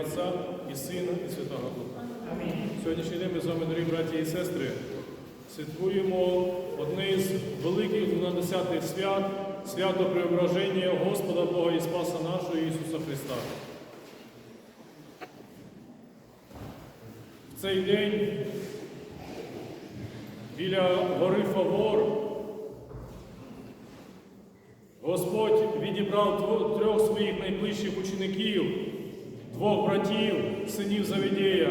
Отця і Сина, і Святого Духа. Сьогоднішній день ми з вами, дорогі браті і сестри, святкуємо одне із великих 12 свят, свято Преображення Господа Бога і Спаса нашого Ісуса Христа. В цей день біля гори Фавор Господь відібрав трьох своїх найближчих учеників, двох братів, синів Завідєя.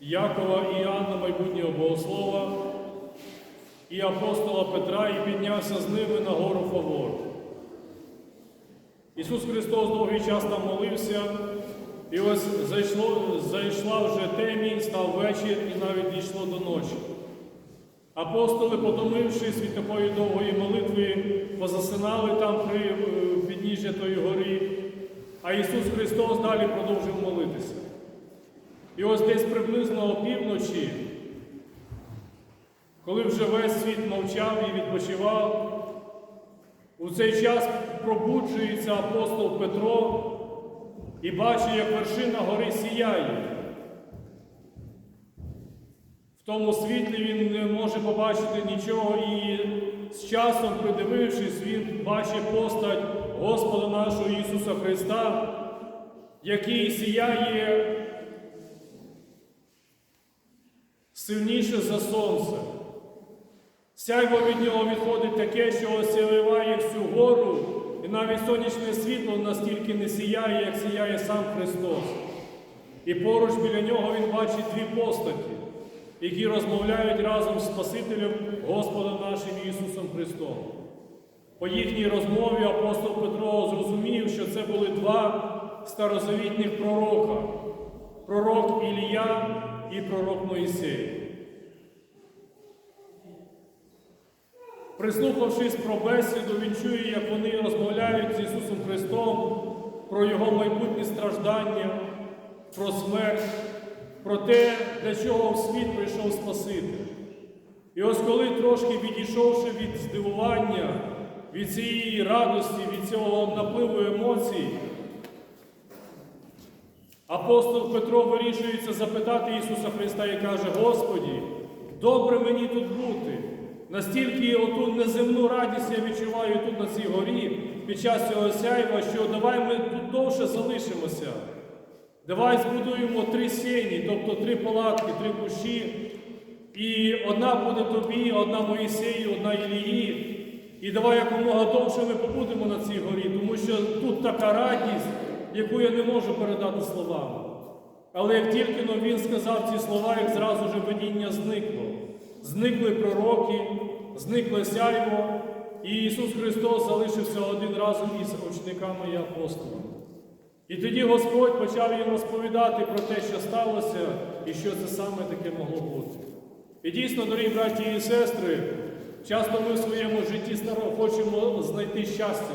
Якова і Іоанна, майбутнього богослова, і апостола Петра, і піднявся з ними на гору Фавор. Ісус Христос довгий час там молився, і ось зайшло, зайшла вже темінь, став вечір і навіть дійшло до ночі. Апостоли, потомившись від такої довгої молитви, позасинали там при е, підніжжя тої гори, а Ісус Христос далі продовжив молитися. І ось десь приблизно опівночі, коли вже весь світ мовчав і відпочивав, у цей час пробуджується апостол Петро і бачить, як вершина гори сіяє. Тому світлі він не може побачити нічого, і з часом, придивившись, він бачить постать Господа нашого Ісуса Христа, який сіяє сильніше за сонце. Сяйво від нього відходить таке, що осяливає всю гору, і навіть сонячне світло настільки не сіяє, як сіяє сам Христос. І поруч біля нього він бачить дві постаті, які розмовляють разом з Спасителем Господом нашим Ісусом Христом. По їхній розмові апостол Петро зрозумів, що це були два старозавітних пророка пророк Ілія і пророк Моїсей. Прислухавшись про бесіду, він чує, як вони розмовляють з Ісусом Христом про Його майбутні страждання, про смерть, про те, для чого в світ прийшов Спаситель. І ось коли трошки відійшовши від здивування, від цієї радості, від цього напливу емоцій, апостол Петро вирішується запитати Ісуса Христа і каже: Господі, добре мені тут бути. Настільки оту неземну радість я відчуваю тут на цій горі під час цього сяйва, що давай ми тут довше залишимося. Давай збудуємо три сені, тобто три палатки, три кущі. І одна буде тобі, одна Моїсею, одна Ілії. І давай якомога довше ми побудемо на цій горі, тому що тут така радість, яку я не можу передати словами. Але як тільки но він сказав ці слова, як зразу ж видіння зникло. Зникли пророки, зникло сяйво, і Ісус Христос залишився один разом із учениками і апостолами. І тоді Господь почав їм розповідати про те, що сталося, і що це саме таке могло бути. І дійсно, дорогі браті і сестри, часто ми в своєму житті хочемо знайти щастя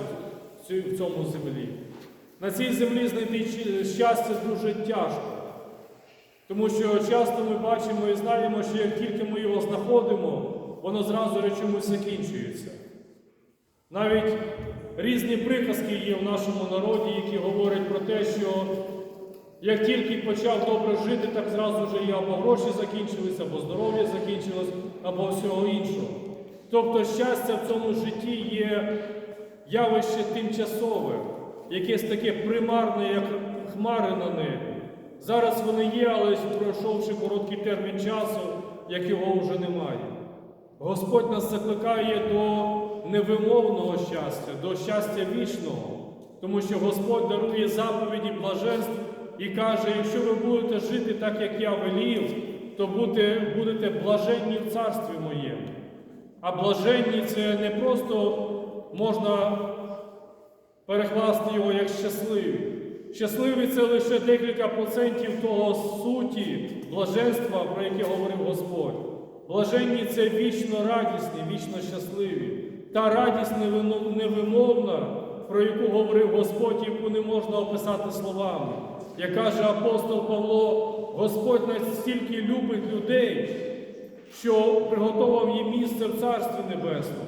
в цьому землі. На цій землі знайти щастя дуже тяжко. Тому що часто ми бачимо і знаємо, що як тільки ми його знаходимо, воно зразу же чомусь закінчується. Навіть різні приказки є в нашому народі, які говорять про те, що як тільки почав добре жити, так зразу ж і або гроші закінчилися, або здоров'я закінчилось, або всього іншого. Тобто щастя в цьому житті є явище тимчасове, якесь таке примарне, як хмари на небі. Зараз вони є, але пройшовши короткий термін часу, як його вже немає. Господь нас закликає до невимовного щастя, до щастя вічного, тому що Господь дарує заповіді блаженств і каже, якщо ви будете жити так, як я велів, то будете, будете блаженні в царстві моєму. А блаженні це не просто можна перекласти його як щасливі. Щасливі це лише декілька процентів того суті, блаженства, про яке говорив Господь. Блаженні це вічно радісні, вічно щасливі. Та радість невимовна, про яку говорив Господь, яку не можна описати словами. Як каже апостол Павло, Господь настільки любить людей, що приготував їм місце в Царстві Небесному.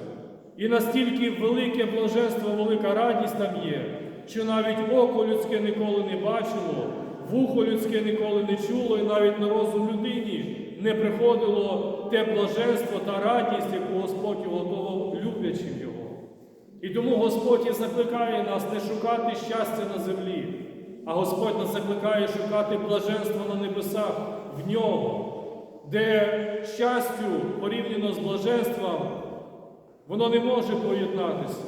І настільки велике блаженство, велика радість там є, що навіть око людське ніколи не бачило, вухо людське ніколи не чуло, і навіть на розум людині не приходило те блаженство та радість, яку Господь. І тому Господь і закликає нас не шукати щастя на землі, а Господь нас закликає шукати блаженство на небесах в нього, де щастю порівняно з блаженством воно не може поєднатися.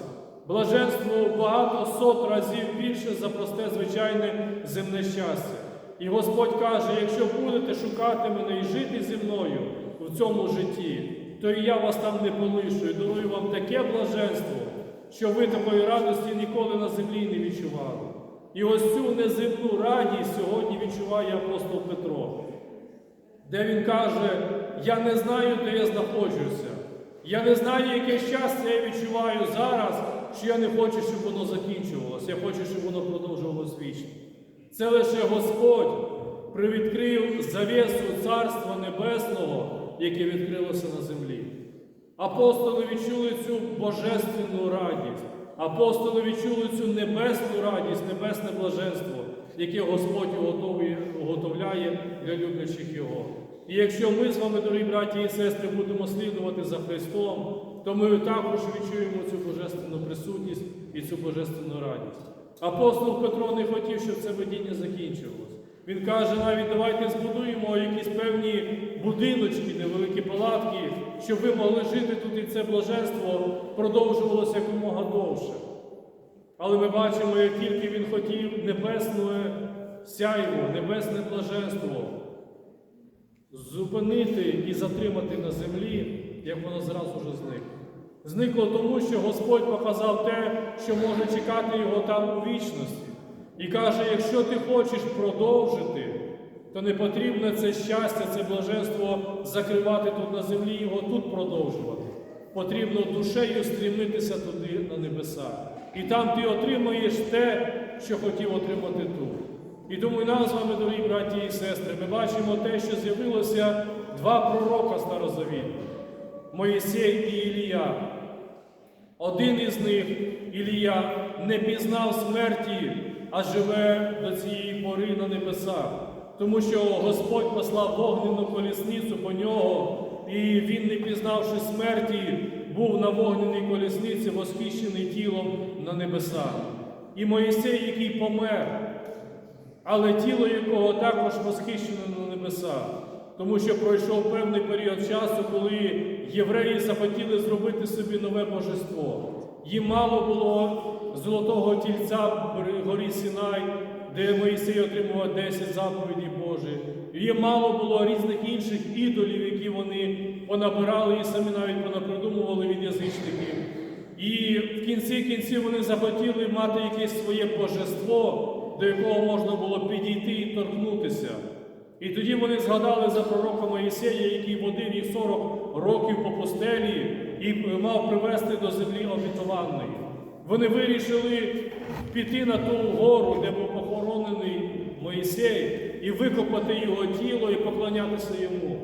Блаженство багато сот разів більше за просте звичайне земне щастя. І Господь каже: якщо будете шукати мене і жити зі мною в цьому житті, то і я вас там не полишу і дарую вам таке блаженство, що ви такої радості ніколи на землі не відчували. І ось цю неземну радість сьогодні відчуває апостол Петро, де він каже: Я не знаю, де я знаходжуся. Я не знаю, яке щастя я відчуваю зараз, що я не хочу, щоб воно закінчувалося. Я хочу, щоб воно продовжувалось вічно. Це лише Господь привідкрив завісу Царства Небесного, яке відкрилося на землі. Апостоли відчули цю божественну радість. Апостоли відчули цю небесну радість, небесне блаженство, яке Господь готовує, готовляє для люблячих Його. І якщо ми з вами, дорогі браті і сестри, будемо слідувати за Христом, то ми також відчуємо цю божественну присутність і цю божественну радість. Апостол Петро не хотів, щоб це видіння закінчувалось. Він каже, навіть давайте збудуємо якісь певні будиночки, невеликі палатки, щоб ви могли жити тут і це блаженство продовжувалося якомога довше. Але ми бачимо, як тільки він хотів небесне сяйво, небесне блаженство зупинити і затримати на землі, як воно зразу вже зникло. Зникло тому, що Господь показав те, що може чекати його там у вічності. І каже, якщо ти хочеш продовжити, то не потрібно це щастя, це блаженство закривати тут на землі, його тут продовжувати. Потрібно душею стрімитися туди на небеса. І там ти отримаєш те, що хотів отримати тут. І тому і нам з вами, дорогі браті і сестри, ми бачимо те, що з'явилося два пророка старозавітні Моїсей і Ілія. Один із них, Ілія, не пізнав смерті, а живе до цієї пори на небесах, тому що Господь послав вогняну колісницю по нього, і він, не пізнавши смерті, був на вогняній колісниці, восхищений тілом на небесах. І Моїсей, який помер, але тіло якого також восхищено на небесах, тому що пройшов певний період часу, коли євреї захотіли зробити собі нове божество. Їм мало було золотого тільця при горі Сінай, де Моїсей отримував 10 заповідей Божих. Їм мало було різних інших ідолів, які вони понабирали і самі навіть понапридумували від язичників. І в кінці кінців вони захотіли мати якесь своє божество, до якого можна було підійти і торкнутися. І тоді вони згадали за пророка Моїсея, який водив їх 40 років по пустелі і мав привести до землі обітованої. Вони вирішили піти на ту гору, де був і викопати його тіло і поклонятися йому.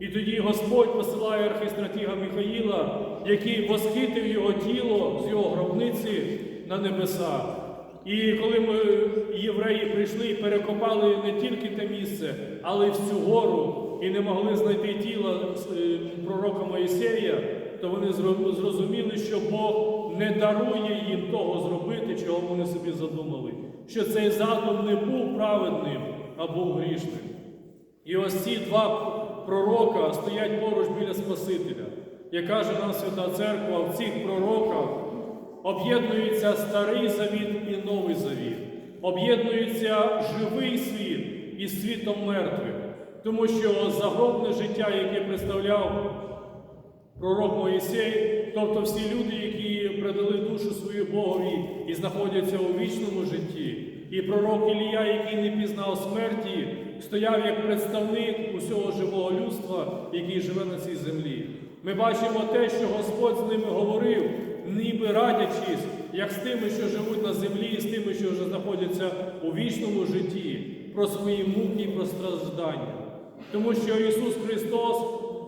І тоді Господь посилає архистратіга Михаїла, який восхитив його тіло з його гробниці на небеса. І коли ми, євреї прийшли і перекопали не тільки те місце, але й всю гору, і не могли знайти тіла е, пророка Моїсея, то вони зрозуміли, що Бог не дарує їм того зробити, чого вони собі задумали, що цей задум не був праведним, а був грішним. І ось ці два пророка стоять поруч біля Спасителя. Як каже нам Свята Церква, в цих пророках об'єднується старий завіт і новий завіт, об'єднується живий світ із світом мертвих, тому що загробне життя, яке представляв пророк Моїсей, тобто всі люди, які предали душу свою Богові і знаходяться у вічному житті, і пророк Ілія, який не пізнав смерті, стояв як представник усього живого людства, який живе на цій землі. Ми бачимо те, що Господь з ними говорив, ніби радячись, як з тими, що живуть на землі, і з тими, що вже знаходяться у вічному житті, про свої муки і про страждання. Тому що Ісус Христос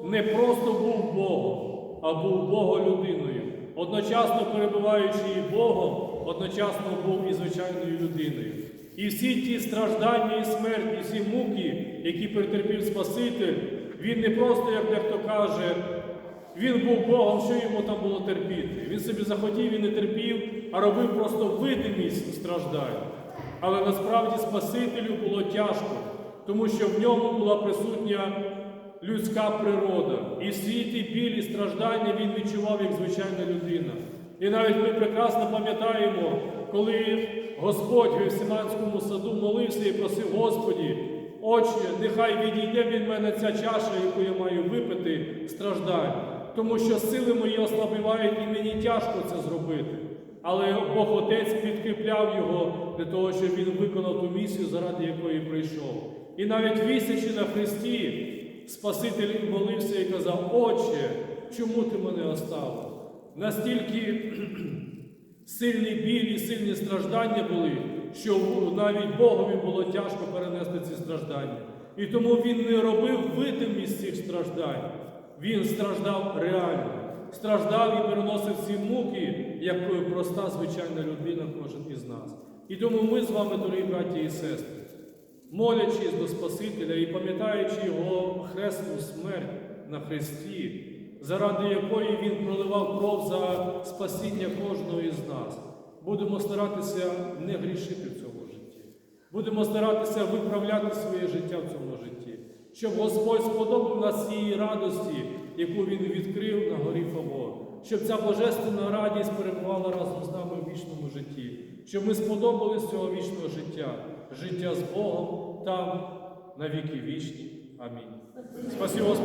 не просто був Богом, а був Боголюдиною. одночасно перебуваючи і Богом, одночасно був і звичайною людиною. І всі ті страждання і смерть, і всі муки, які перетерпів Спаситель, він не просто, як дехто каже, він був Богом, що йому там було терпіти. Він собі захотів і не терпів, а робив просто видимість страждань. Але насправді Спасителю було тяжко, тому що в ньому була присутня людська природа. І всі ті білі страждання він відчував як звичайна людина. І навіть ми прекрасно пам'ятаємо, коли Господь в Гефсиманському саду молився і просив Господі, Отче, нехай відійде від мене ця чаша, яку я маю випити страждань, тому що сили мої ослабівають і мені тяжко це зробити. Але Бог Отець підкріпляв його для того, щоб він виконав ту місію, заради якої прийшов. І навіть вісячи на Христі, Спаситель молився і казав: Отче, чому ти мене оставив? Настільки сильний біль і сильні страждання були, що навіть Богові було тяжко перенести ці страждання. І тому він не робив видимість цих страждань. Він страждав реально, страждав і переносив ці муки, як проста звичайна людина, кожен із нас. І тому ми з вами, дорогі браті і сестри, молячись до Спасителя і пам'ятаючи Його хресну смерть на Христі, заради якої Він проливав кров за спасіння кожного із нас, будемо старатися не грішити в цьому житті. Будемо старатися виправляти своє життя в цьому житті, щоб Господь сподобав нас цієї радості, яку Він відкрив на горі Фавор, щоб ця божественна радість перебувала разом з нами в вічному житті, щоб ми сподобались цього вічного життя, життя з Богом там на віки вічні. Амінь. Спасибо.